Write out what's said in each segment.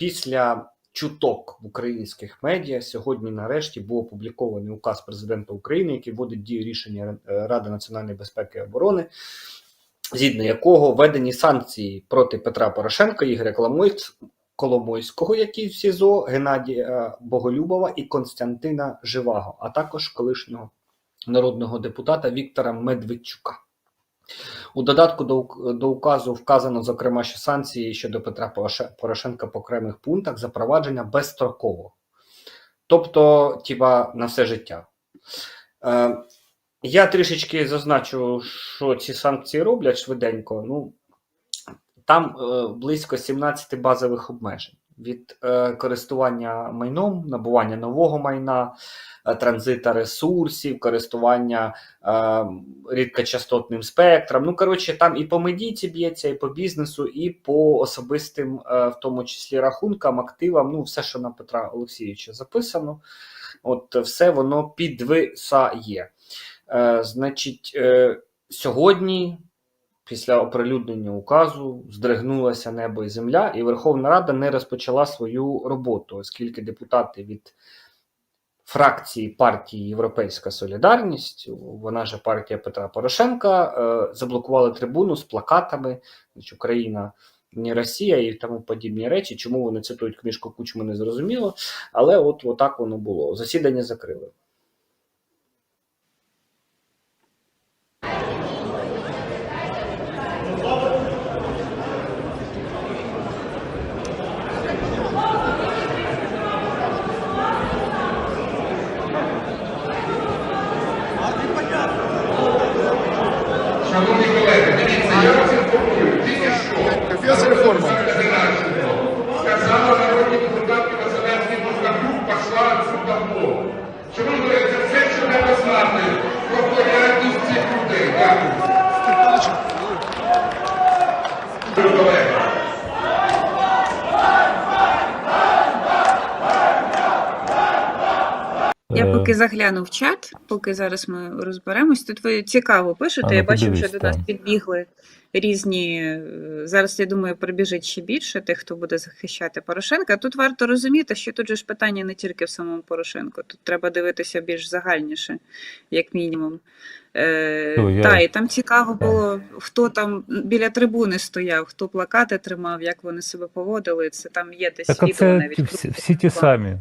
Після чуток в українських медіа сьогодні, нарешті, був опублікований указ президента України, який вводить дію рішення е, Ради національної безпеки і оборони, згідно якого введені санкції проти Петра Порошенка, Ігоря Коломойць- Коломойського, який в СІЗО, Геннадія Боголюбова і Константина Живаго, а також колишнього народного депутата Віктора Медведчука. У додатку до, указу вказано, зокрема, що санкції щодо Петра Порошенка по окремих пунктах запровадження безстроково. Тобто, тіба на все життя. Е, я трішечки зазначу, що ці санкції роблять швиденько. Ну, там е, близько 17 базових обмежень від е, користування майном, набування нового майна, е, транзита ресурсів, користування е, рідкочастотним спектром. Ну, коротше, там і по медійці б'ється, і по бізнесу, і по особистим, е, в тому числі рахункам, активам. Ну, все, що на Петра Олексійовича записано, от все воно підвисає. Е, значить, е, сьогодні. Після оприлюднення указу здригнулося небо і земля, і Верховна Рада не розпочала свою роботу, оскільки депутати від фракції партії Європейська Солідарність, вона же партія Петра Порошенка, е, заблокували трибуну з плакатами Україна. Не Росія і тому подібні речі. Чому вони цитують книжку Кучми, не зрозуміло. Але от отак воно було. Засідання закрили. Шановні колеги, дивіться, я вас інформую. Тільки що Капець реформа. Геннадьевна сказала народній депутатки Василевській Москалюк пішла цю давно. Чому ви це все, що треба знати про порядність цих людей? Дякую. Колеги. Я Е, поки загляну в чат, поки зараз ми розберемось. Тут ви цікаво пишете. Ну, я бачу, що до нас підбігли різні. е, Зараз я думаю, прибіжить ще більше тих, хто буде захищати Порошенка. Тут варто розуміти, що тут же ж питання не тільки в самому Порошенку. Тут треба дивитися більш загальніше, як мінімум. Е, Ну, я- Та, і там цікаво було, хто там біля трибуни стояв, хто плакати тримав, як вони себе поводили. Це там є десь Так відео навіть. всі, всі ті самі.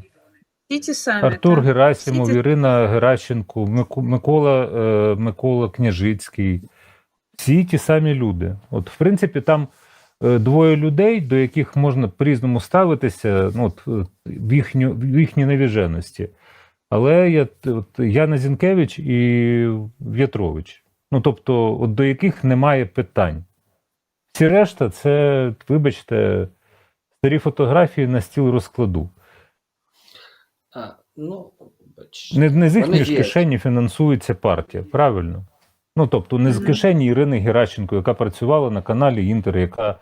Всі ті самі. Артур так. Герасимов, ті- Ірина Геращенко, Микола, е, Микола Княжицький. Всі ті самі люди. От, в принципі, там е, двоє людей, до яких можна по-різному ставитися, ну, от, в, їхню, в їхній навіженості. Але я, от, Яна Зінкевич і В'ятрович. Ну, тобто, от, до яких немає питань. Всі решта, це, вибачте, старі фотографії на стіл розкладу. А, ну, бач, Не, не з їхньої ж є. кишені фінансується партія, правильно? Ну тобто, не з кишені Ірини Геращенко, яка працювала на каналі Інтер, яка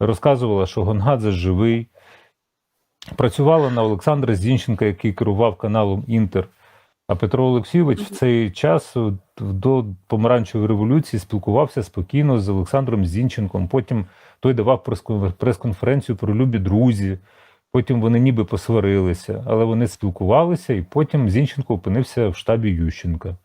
розказувала, що Гонгадзе живий, працювала на Олександра Зінченка, який керував каналом Інтер. А Петро Олексійович в цей час до помаранчевої революції спілкувався спокійно з Олександром Зінченком. Потім той давав прес-конференцію про любі друзі. Потім вони ніби посварилися, але вони спілкувалися, і потім Зінченко опинився в штабі Ющенка.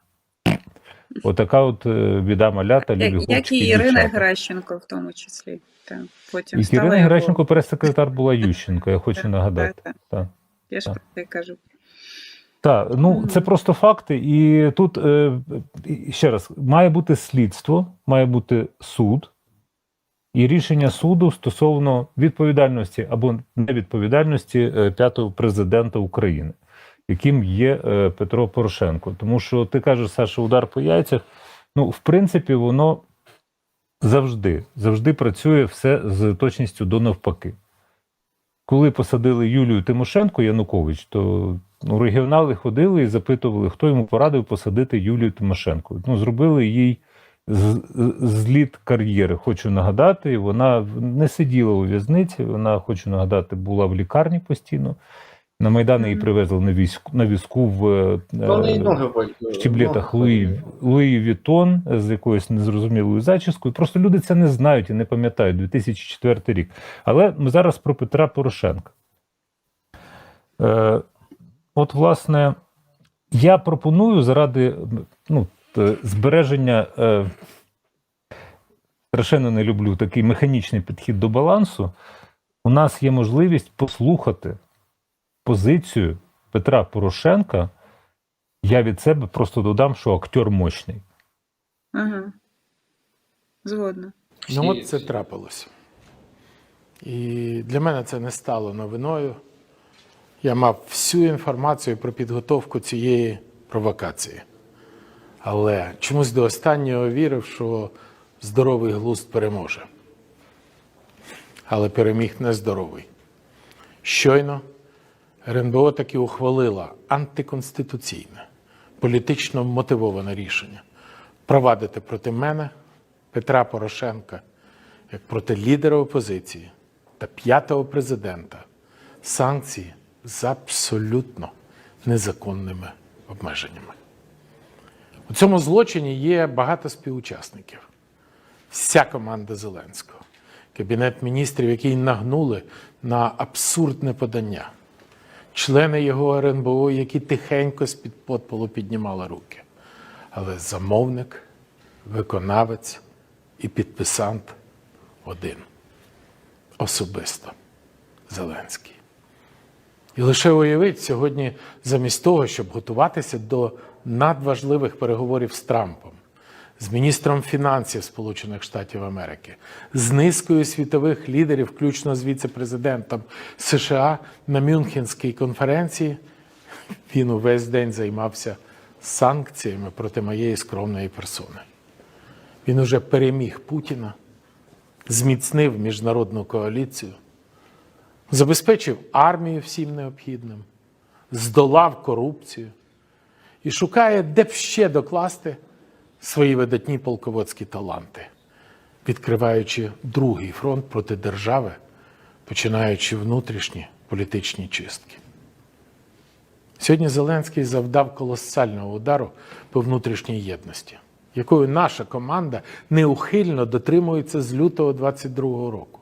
Отака от е, біда малята, любі Як, хлопчики як і Ірина дівчата. Геращенко в тому числі. Так, потім І Ірина його- Геращенко прес-секретар була Ющенка, я хочу нагадати. так, Так. Я ж так. про це кажу. Так, ну це просто факти, і тут е, ще раз має бути слідство, має бути суд, і рішення суду стосовно відповідальності або невідповідальності е, п'ятого президента України, яким є е, Петро Порошенко. Тому що ти кажеш, Саша, удар по яйцях. Ну, в принципі, воно завжди, завжди працює все з точністю до навпаки. Коли посадили Юлію Тимошенко Янукович, то ну, регіонали ходили і запитували, хто йому порадив посадити Юлію Тимошенко. Ну, зробили їй зліт кар'єри. Хочу нагадати, вона не сиділа у в'язниці, вона, хочу нагадати, була в лікарні постійно. На Майдан її Мгм. на війську, на візку в е, ну, щеблетах Луї. Луї Вітон з якоюсь незрозумілою зачіскою. Просто люди це не знають і не пам'ятають 2004 рік. Але ми зараз про Петра Порошенка. Е, от, власне, я пропоную заради ну, е, збереження. Е, страшенно не люблю такий механічний підхід до балансу. У нас є можливість послухати позицію Петра Порошенка. Я від себе просто додам, що актер мощний. Ага. Згодна. Ну от це трапилось. І для мене це не стало новиною. Я мав всю інформацію про підготовку цієї провокації. Але чомусь до останнього вірив, що здоровий глузд переможе. Але переміг нездоровий. Щойно РНБО таки ухвалила антиконституційне, політично мотивоване рішення провадити проти мене Петра Порошенка як проти лідера опозиції та п'ятого президента санкції з абсолютно незаконними обмеженнями. У цьому злочині є багато співучасників. Вся команда Зеленського, кабінет міністрів, який нагнули на абсурдне подання, члени його РНБО, які тихенько з-під подполу піднімали руки. Але замовник, виконавець і підписант один особисто Зеленський. І лише уявіть сьогодні, замість того, щоб готуватися до надважливих переговорів з Трампом, з міністром фінансів Сполучених Штатів Америки, з низкою світових лідерів, включно з віце-президентом США на Мюнхенській конференції, він увесь день займався санкціями проти моєї скромної персони. Він уже переміг Путіна, зміцнив міжнародну коаліцію, забезпечив армію всім необхідним, здолав корупцію і шукає, де б ще докласти свої видатні полководські таланти, відкриваючи другий фронт проти держави, починаючи внутрішні політичні чистки. Сьогодні Зеленський завдав колосального удару по внутрішній єдності, якою наша команда неухильно дотримується з лютого 22-го року,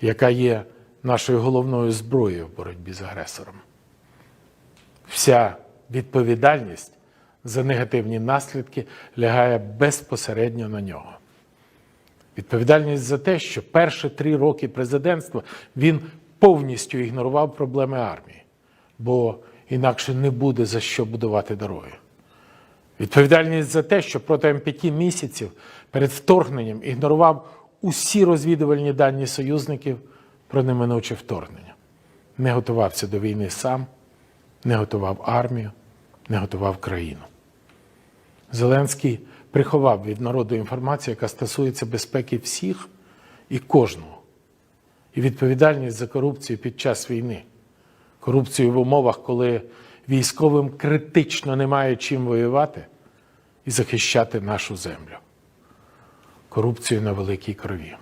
яка є нашою головною зброєю в боротьбі з агресором. Вся відповідальність за негативні наслідки лягає безпосередньо на нього. Відповідальність за те, що перші три роки президентства він повністю ігнорував проблеми армії, бо інакше не буде за що будувати дороги. Відповідальність за те, що протягом п'яти місяців перед вторгненням ігнорував усі розвідувальні дані союзників про неминуче вторгнення. Не готувався до війни сам, не готував армію, не готував країну. Зеленський приховав від народу інформацію, яка стосується безпеки всіх і кожного. І відповідальність за корупцію під час війни. Корупцію в умовах, коли військовим критично немає чим воювати і захищати нашу землю. Корупцію на великій крові.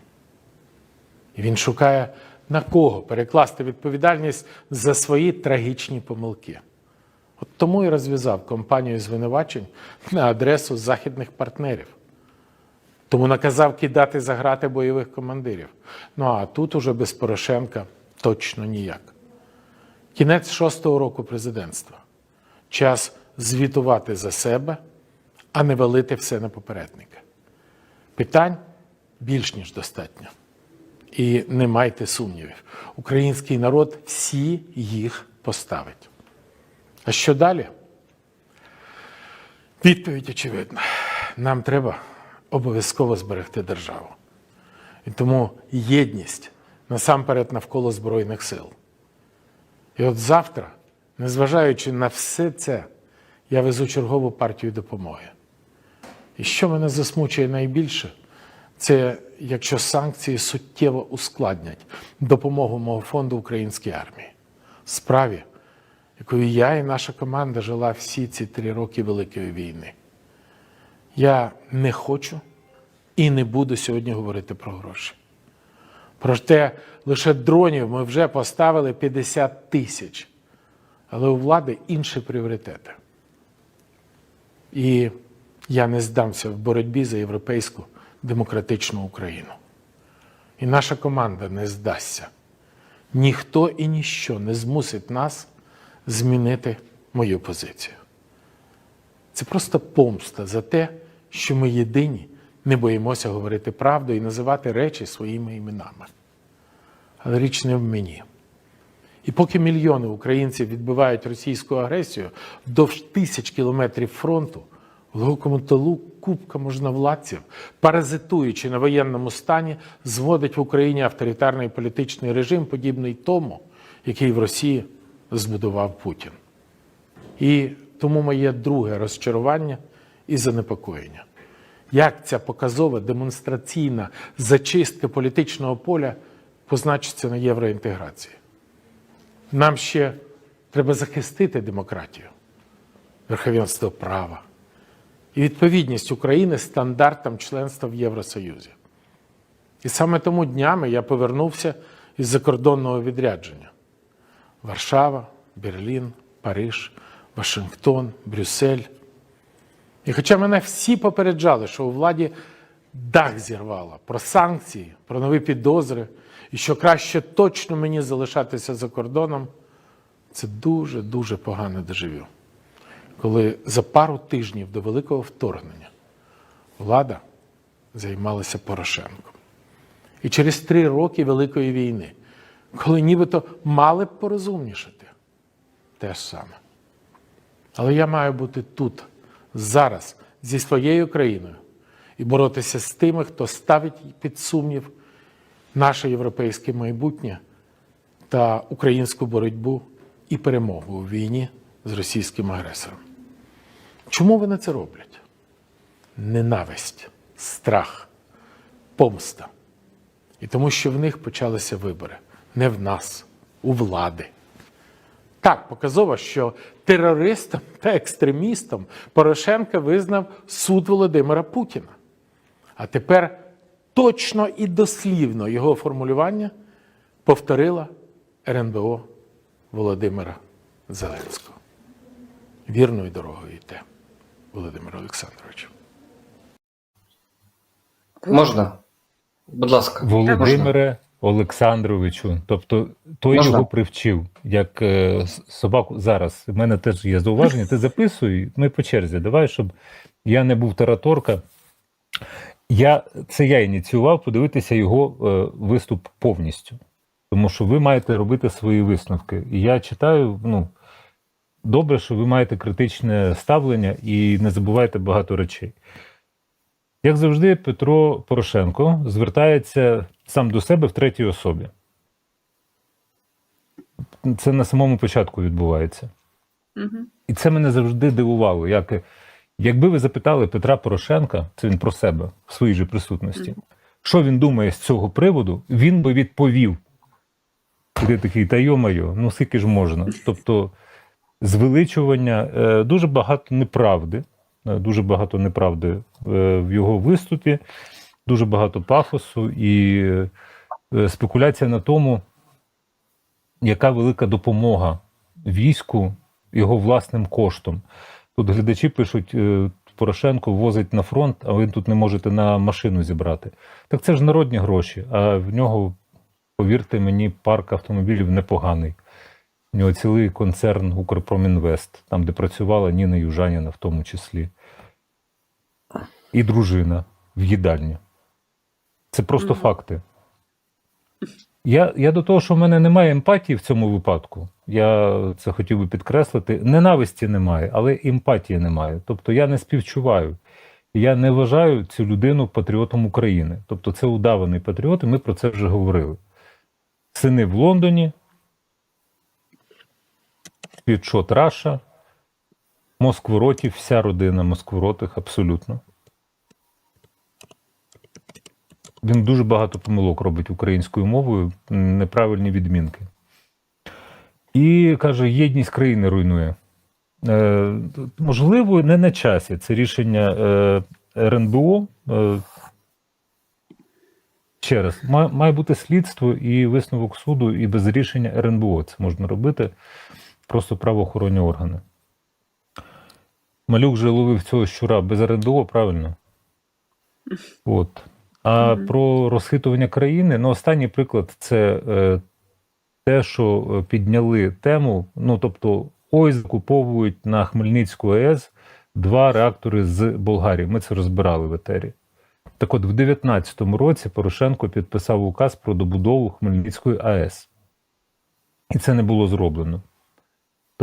І він шукає на кого перекласти відповідальність за свої трагічні помилки. От тому і розв'язав кампанію звинувачень на адресу західних партнерів. Тому наказав кидати за грати бойових командирів. Ну а тут уже без Порошенка точно ніяк. Кінець шостого року президентства. Час звітувати за себе, а не валити все на попередника. Питань більш ніж достатньо. І не майте сумнівів, український народ всі їх поставить. А що далі? Відповідь очевидна. Нам треба обов'язково зберегти державу. І тому єдність насамперед навколо Збройних сил. І от завтра, незважаючи на все це, я везу чергову партію допомоги. І що мене засмучує найбільше, це якщо санкції суттєво ускладнять допомогу мого фонду українській армії, справі, якою я і наша команда жила всі ці три роки Великої війни. Я не хочу і не буду сьогодні говорити про гроші. Проте лише дронів ми вже поставили 50 тисяч. Але у влади інші пріоритети. І я не здамся в боротьбі за європейську демократичну Україну. І наша команда не здасться. Ніхто і ніщо не змусить нас змінити мою позицію. Це просто помста за те, що ми єдині не боїмося говорити правду і називати речі своїми іменами. Але річ не в мені. І поки мільйони українців відбивають російську агресію вдовж тисяч кілометрів фронту, тилу купка можновладців, паразитуючи на воєнному стані, зводить в Україні авторитарний політичний режим, подібний тому, який в Росії збудував Путін. І тому моє друге розчарування і занепокоєння. Як ця показова демонстраційна зачистка політичного поля позначиться на євроінтеграції? Нам ще треба захистити демократію, верховенство права і відповідність України стандартам членства в Євросоюзі. І саме тому днями я повернувся із закордонного відрядження. Варшава, Берлін, Париж, Вашингтон, Брюссель. І хоча мене всі попереджали, що у владі дах зірвало про санкції, про нові підозри, і що краще точно мені залишатися за кордоном, це дуже-дуже погане дежавю. Коли за пару тижнів до великого вторгнення влада займалася Порошенком. І через три роки Великої війни, коли нібито мали б порозумнішати, те ж саме. Але я маю бути тут, зараз, зі своєю країною і боротися з тими, хто ставить під сумнів наше європейське майбутнє та українську боротьбу і перемогу у війні з російським агресором. Чому вони це роблять? Ненависть, страх, помста. І тому, що в них почалися вибори не в нас, у влади. Так, показово, що терористом та екстремістом Порошенка визнав суд Володимира Путіна. А тепер точно і дослівно його формулювання повторила РНБО Володимира Зеленського. Вірною дорогою йде, Володимир Олександрович. Можна? Будь ласка. Володимире Олександровичу, тобто той Можна? його привчив, як е, собаку зараз. У мене теж є зауваження. Ти записуй, ми по черзі. Давай, щоб я не був тараторка. Я, це я ініціював подивитися його е, виступ повністю. Тому що ви маєте робити свої висновки. І я читаю, ну, добре, що ви маєте критичне ставлення і не забувайте багато речей. Як завжди, Петро Порошенко звертається сам до себе в третій особі. Це на самому початку відбувається. Угу. І це мене завжди дивувало. Як, якби ви запитали Петра Порошенка, це він про себе в своїй же присутності, що він думає з цього приводу, він би відповів. Ти такий, та йо-майо, ну скільки ж можна. Тобто, звеличування, е, дуже багато неправди, е, дуже багато неправди е, в його виступі, дуже багато пафосу і спекуляція на тому, яка велика допомога війську його власним коштом. Тут глядачі пишуть, Порошенко возить на фронт, а ви тут не можете на машину зібрати. Так це ж народні гроші, а в нього, повірте мені, парк автомобілів непоганий. У нього цілий концерн Укрпромінвест, там, де працювала Ніна Южаніна, в тому числі. І дружина в їдальні. Це просто Мгм. факти. Я, я до того, що в мене немає емпатії в цьому випадку. Я це хотів би підкреслити. Ненависті немає, але емпатії немає. Тобто я не співчуваю. Я не вважаю цю людину патріотом України. Тобто це удаваний патріот, і ми про це вже говорили. Сини в Лондоні, Світшот Раша, Москворотів, вся родина Москворотих абсолютно. Він дуже багато помилок робить українською мовою, неправильні відмінки. І каже, єдність країни руйнує. Е, можливо, не на часі. Це рішення е, РНБО. Е, ще раз, має, бути слідство і висновок суду, і без рішення РНБО це можна робити. Просто правоохоронні органи. Малюк же ловив цього щура без РНБО, правильно? От. А Мгм. про розхитування країни, ну, останній приклад це е, те, що е, підняли тему, ну тобто, ой, закуповують на Хмельницьку АЕС два реактори з Болгарії. Ми це розбирали в етері. Так от, в 2019 році Порошенко підписав указ про добудову Хмельницької АЕС. І це не було зроблено.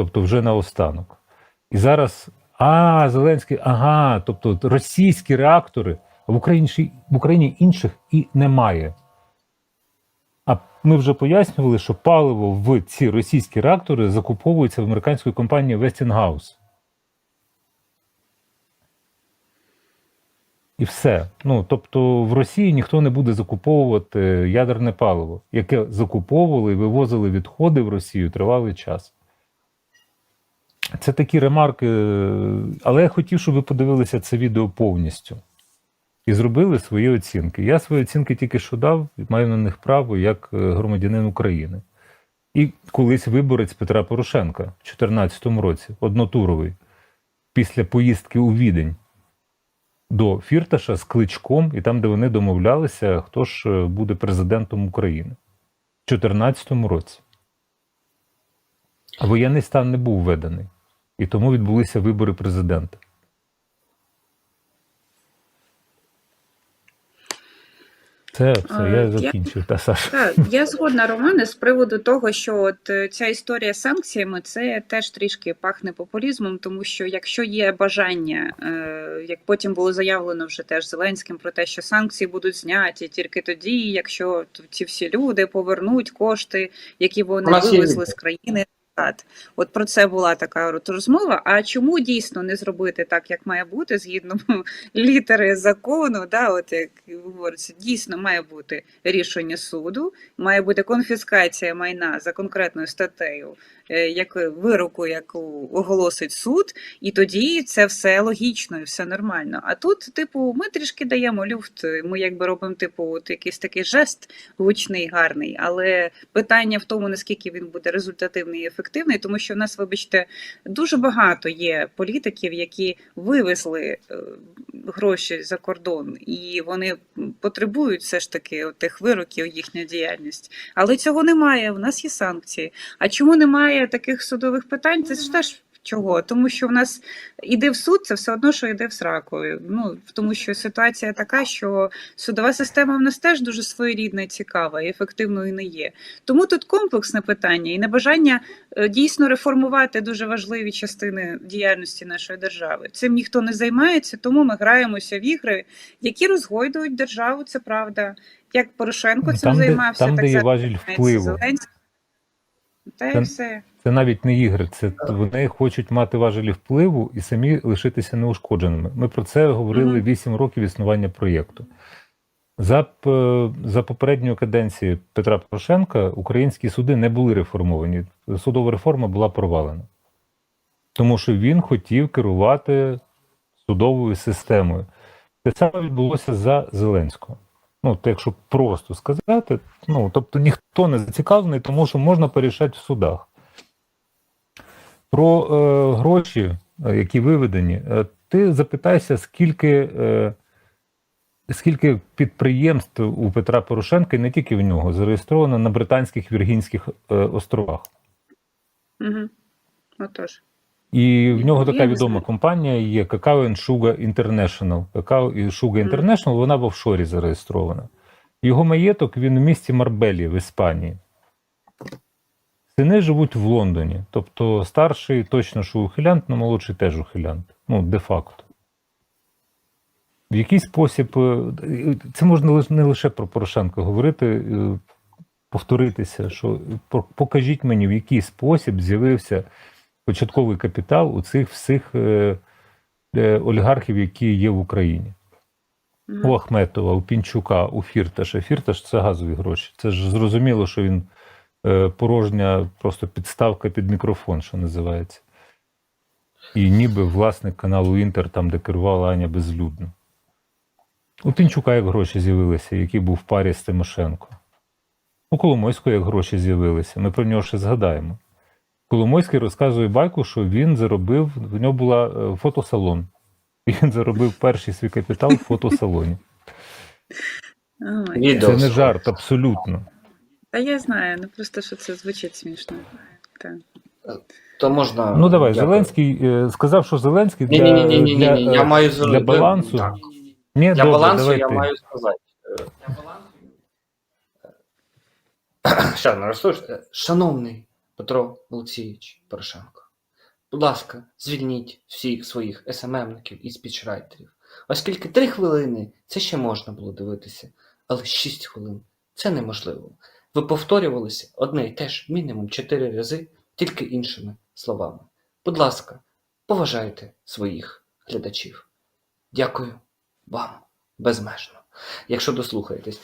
Тобто, вже наостанок. І зараз, а, Зеленський, ага, тобто російські реактори, в Україні, в Україні інших і немає. А ми вже пояснювали, що паливо в ці російські реактори закуповується в американської компанії Westinghouse. І все. Ну, тобто в Росії ніхто не буде закуповувати ядерне паливо, яке закуповували і вивозили відходи в Росію тривалий час. Це такі ремарки. Але я хотів, щоб ви подивилися це відео повністю і зробили свої оцінки. Я свої оцінки тільки що дав, маю на них право як е, громадянин України. І колись виборець Петра Порошенка в 2014 році, однотуровий, після поїздки у Відень до Фірташа з кличком, і там, де вони домовлялися, хто ж е, буде президентом України в 2014 році. Воєнний стан не був введений, і тому відбулися вибори президента. Це все, я я- закінчив, та Саша. Так, я згодна Романе з приводу того, що от е, ця історія з санкціями це теж трішки пахне популізмом, тому що якщо є бажання, е, як потім було заявлено вже теж Зеленським про те, що санкції будуть зняті тільки тоді, якщо ці всі люди повернуть кошти, які вони вивезли з країни. Назад. От про це була така от розмова. А чому дійсно не зробити так, як має бути, згідно літери закону? Да, от як говориться, дійсно має бути рішення суду, має бути конфіскація майна за конкретною статтею, е, як вироку, яку оголосить суд, і тоді це все логічно і все нормально. А тут, типу, ми трішки даємо люфт. Ми якби робимо, типу, от якийсь такий жест гучний, гарний, але питання в тому, наскільки він буде результативний і ефективний, тому що в нас, вибачте, дуже багато є політиків, які вивезли е, гроші за кордон, і вони потребують все ж таки тих вироків їхня діяльність. Але цього немає. У нас є санкції. А чому немає таких судових питань? Це ж теж. Чого? Тому що в нас іде в суд, це все одно, що йде в сраку. Ну тому що ситуація така, що судова система в нас теж дуже своєрідна, і цікава і ефективною не є. Тому тут комплексне питання і небажання е, дійсно реформувати дуже важливі частини діяльності нашої держави. Цим ніхто не займається, тому ми граємося в ігри, які розгойдують державу. Це правда. Як Порошенко цим Там, де, займався, там, так де є важіль впливу. Зеленський. Та й все. Це навіть не ігри, це вони хочуть мати важелі впливу і самі лишитися неушкодженими. Ми про це говорили Мгм. 8 років існування проєкту. За, п- за попередньої каденції Петра Порошенка українські суди не були реформовані. Судова реформа була провалена. Тому що він хотів керувати судовою системою. Те саме відбулося за Зеленського. Ну, то якщо просто сказати, ну тобто ніхто не зацікавлений, тому що можна порішати в судах. Про е, гроші, е, які виведені, е, ти запитайся, скільки, е, скільки підприємств у Петра Порошенка, і не тільки в нього, зареєстровано на Британських Віргінських е, островах. Угу. Отож. І в нього така відома компанія є Kakao Sugar International. Kakao і Sugar International, вона в офшорі зареєстрована. Його маєток він в місті Марбелі в Іспанії. Сини живуть в Лондоні. Тобто старший точно що ухилянт, але молодший теж ухилянт. Ну, де-факто. В який спосіб. е, Це можна не лише про Порошенка говорити, е, повторитися, що покажіть мені, в який спосіб з'явився початковий капітал у цих всіх е, олігархів, які є в Україні. У Ахметова, у Пінчука, у Фірташа. Фірташ це газові гроші. Це ж зрозуміло, що він порожня просто підставка під мікрофон, що називається. І ніби власник каналу Інтер, там, де керувала Аня Безлюдно. У Пінчука як гроші з'явилися, який був в парі з Тимошенко. У Коломойського як гроші з'явилися. Ми про нього ще згадаємо. Коломойський розказує байку, що він заробив, в нього була е, фотосалон. І він заробив перший свій капітал в фотосалоні. Це не жарт, абсолютно. Та я знаю, ну просто що це звучить смішно. Так. То можна. Ну давай, Дякую. Зеленський е, сказав, що Зеленський для, Ні, ні, ні, ні, ні, для, ні, е, я маю для зробити- балансу. Так. Ні, Для добре, балансу давай я ти. маю сказати. е, Ще не розслуш. Шановний Петро Олексійович Порошенко, будь ласка, звільніть всіх своїх СММників і спічрайтерів. Оскільки три хвилини це ще можна було дивитися, але шість хвилин це неможливо. Ви повторювалися одне і те ж мінімум чотири рази, тільки іншими словами. Будь ласка, поважайте своїх глядачів. Дякую вам безмежно, якщо дослухаєтесь.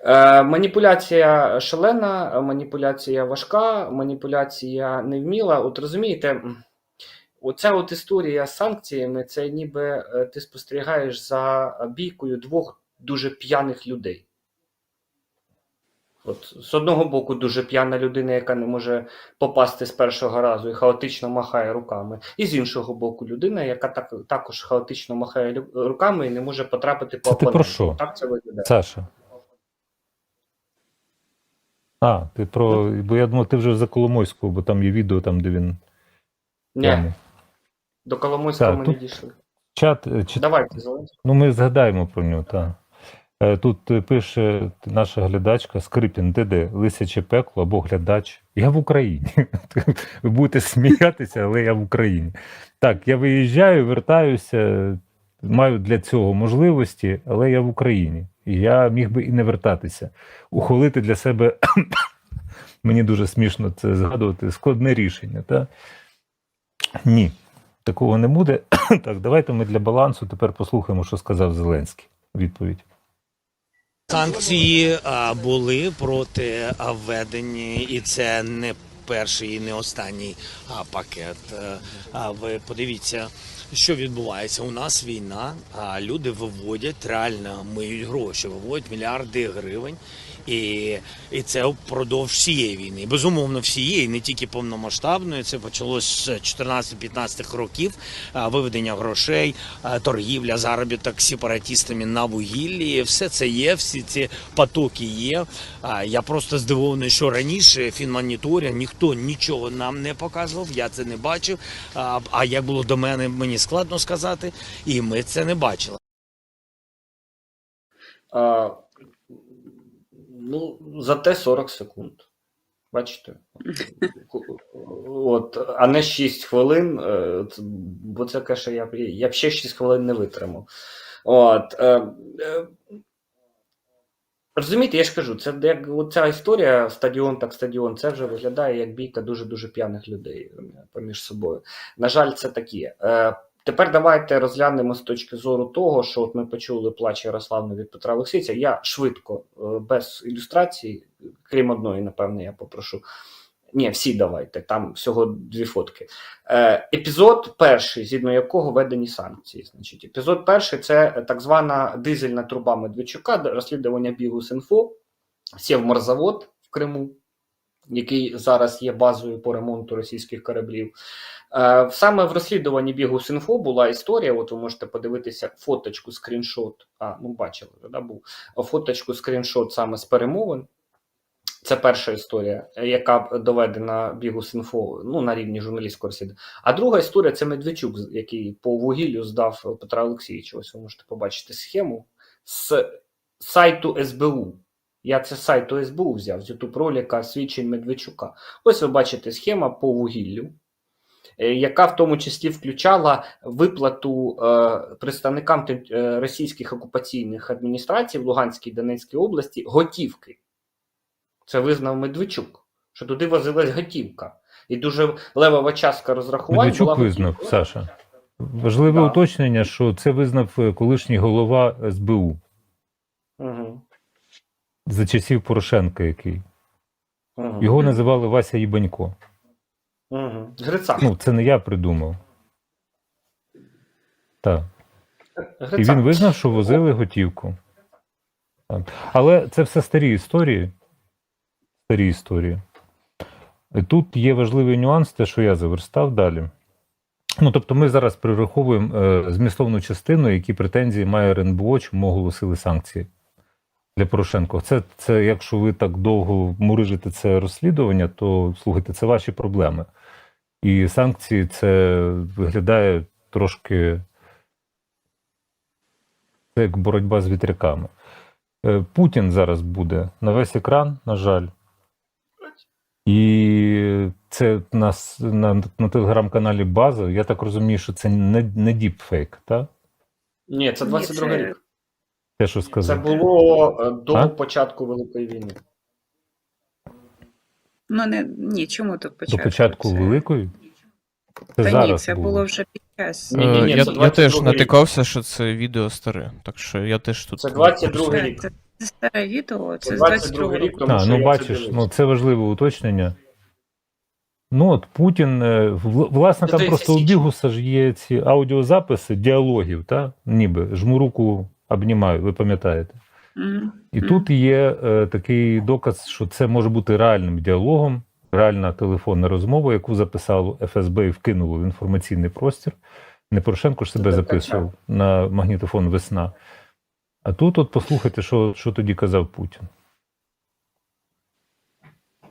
Е, маніпуляція шалена, маніпуляція важка, маніпуляція невміла. От розумієте, оця от історія з санкціями, це ніби е, ти спостерігаєш за бійкою двох дуже п'яних людей. От з одного боку, дуже п'яна людина, яка не може попасти з першого разу і хаотично махає руками. І з іншого боку, людина, яка так, також хаотично махає руками і не може потрапити по Це ти про що? Так це виглядає. Саша. А, ти про. Бо я думав, ти вже за Коломойського, бо там є відео, там, де він. Ні, до Коломойського Так, ми не дійшли. Чат, е. Давайте, Зеленський. Ну, ми згадаємо про нього, так. Е, Тут е, пише наша глядачка Скрипін, де де лисяче пекло або глядач. Я в Україні. Ви будете сміятися, але я в Україні. Так, я виїжджаю, вертаюся, маю для цього можливості, але я в Україні. І я міг би і не вертатися. Ухвалити для себе мені дуже смішно це згадувати. Складне рішення. Та? Ні, такого не буде. Так, давайте ми для балансу тепер послухаємо, що сказав Зеленський. Відповідь. Санкції були проти введення, і це не перший і не останній пакет. А ви подивіться, що відбувається. У нас війна, а люди виводять реально миють гроші, виводять мільярди гривень. І, і це впродовж всієї війни. Безумовно, всієї, не тільки повномасштабної. Це почалось з 14-15 років. Виведення грошей, торгівля, заробіток сепаратістами на вугіллі. Все це є, всі ці потоки є. Я просто здивований, що раніше фінмоніторинг ніхто нічого нам не показував. Я це не бачив. А як було до мене, мені складно сказати, і ми це не бачили. А, ну, зате 40 секунд. Бачите? От, а не 6 хвилин, е, бо це каже, я, я б ще 6 хвилин не витримав. От, е, е, розумієте, я ж кажу, це як ця історія стадіон так стадіон, це вже виглядає як бійка дуже-дуже п'яних людей е, поміж собою. На жаль, це такі. Тепер давайте розглянемо з точки зору того, що от ми почули плач Ярославни від Петра Олексійця. Я швидко, е, без ілюстрації, крім одної, напевне, я попрошу. Ні, всі давайте, там всього дві фотки. Е, епізод перший, згідно якого введені санкції. Значить, епізод перший це так звана дизельна труба Медведчука, розслідування бігу Синфо, Сєвморзавод в Криму, який зараз є базою по ремонту російських кораблів. Е, Саме в розслідуванні бігу Синфо була історія. От ви можете подивитися фоточку, скріншот. А, ну бачили, да, був фоточку, скріншот саме з перемовин. Це перша історія, яка доведена бігу Синфо ну, на рівні журналістського розслідування. А друга історія це Медведчук, який по вугіллю здав Петра Олексійовича. Ось ви можете побачити схему з сайту СБУ. Я це з сайту СБУ взяв з YouTube ролика свідчень Медведчука. Ось ви бачите схема по вугіллю, е, яка в тому числі включала виплату е, представникам е, російських окупаційних адміністрацій в Луганській і Донецькій області готівки. Це визнав Медведчук, що туди возилась готівка. І дуже левова частка розрахувань була Медведчук готівкою. визнав, Саша. Важливе Так. уточнення, що це визнав колишній голова СБУ Угу. За часів Порошенка, який. Угу. Його називали Вася Їбанько. Угу. Грицак. Ну, це не я придумав. Так. І він визнав, що возили готівку. Так. Але це все старі історії. Старі історії. І Тут є важливий нюанс, те, що я заверстав далі. Ну, тобто, ми зараз перераховуємо е, змістовну частину, які претензії має РНБО, чому оголосили санкції. Для Порошенка. Це, це якщо ви так довго мурижите це розслідування, то слухайте, це ваші проблеми. І санкції це виглядає трошки це як боротьба з вітряками. Е, Путін зараз буде на весь екран, на жаль. І це на, на, на телеграм-каналі База. Я так розумію, що це не, не діпфейк, так? Ні, це 22 рік. Те, що Це було е, до А? початку Великої війни. Ну не ні, чому тут початку? До початку Це- Великої? Це Та зараз ні, це було. було вже під час. Ні, ні, ні, Е, я, це я теж 22 рік. натикався, що це відео старе. Так що я теж тут. Це 22 рік. Це, це старе відео, це, Це з 22 22 рік, тому А, що ну я бачиш, дивився. ну це важливе уточнення. Ну, от Путін, е, вл- власне, там просто у Бігуса ж є ці аудіозаписи діалогів, та? ніби жму руку, обнімаю, ви пам'ятаєте. І тут є е, такий доказ, що це може бути реальним діалогом, реальна телефонна розмова, яку записало ФСБ і вкинуло в інформаційний простір. Не Порошенко ж себе записував на магнітофон весна. А тут, от послухайте, що, що тоді казав Путін.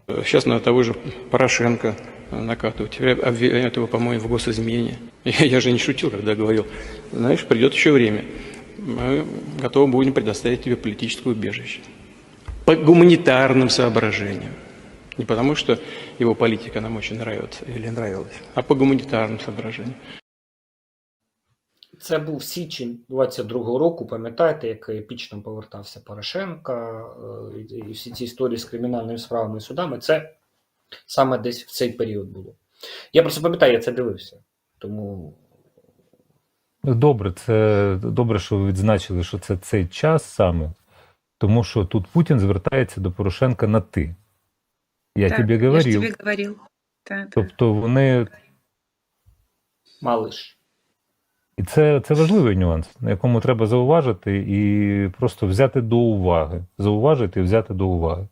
Сейчас на того же Порошенко накатывают. Теперь обвиняют его, по-моему, в госизмене. Я, я же не шутил, когда говорил, знаешь, придет еще время Мы готовы будем предоставить тебе политическое убежище. По гуманитарным соображениям. Не потому, что его политика нам очень нравится или нравилась, а по гуманитарным соображениям. Це був січень 22-го року. Пам'ятаєте, як епічно повертався Порошенка е, і і всі ці історії з кримінальними справами і судами. Це саме десь в цей період було. Я просто пам'ятаю, я це дивився. Тому Добре, це добре, що ви відзначили, що це цей час саме, тому що тут Путін звертається до Порошенка на ти. Я Так, тобі Я ж тобі говорив. Так, так. Тобто вони. малиш. І це, це важливий нюанс, на якому треба зауважити і просто взяти до уваги. Зауважити і взяти до уваги.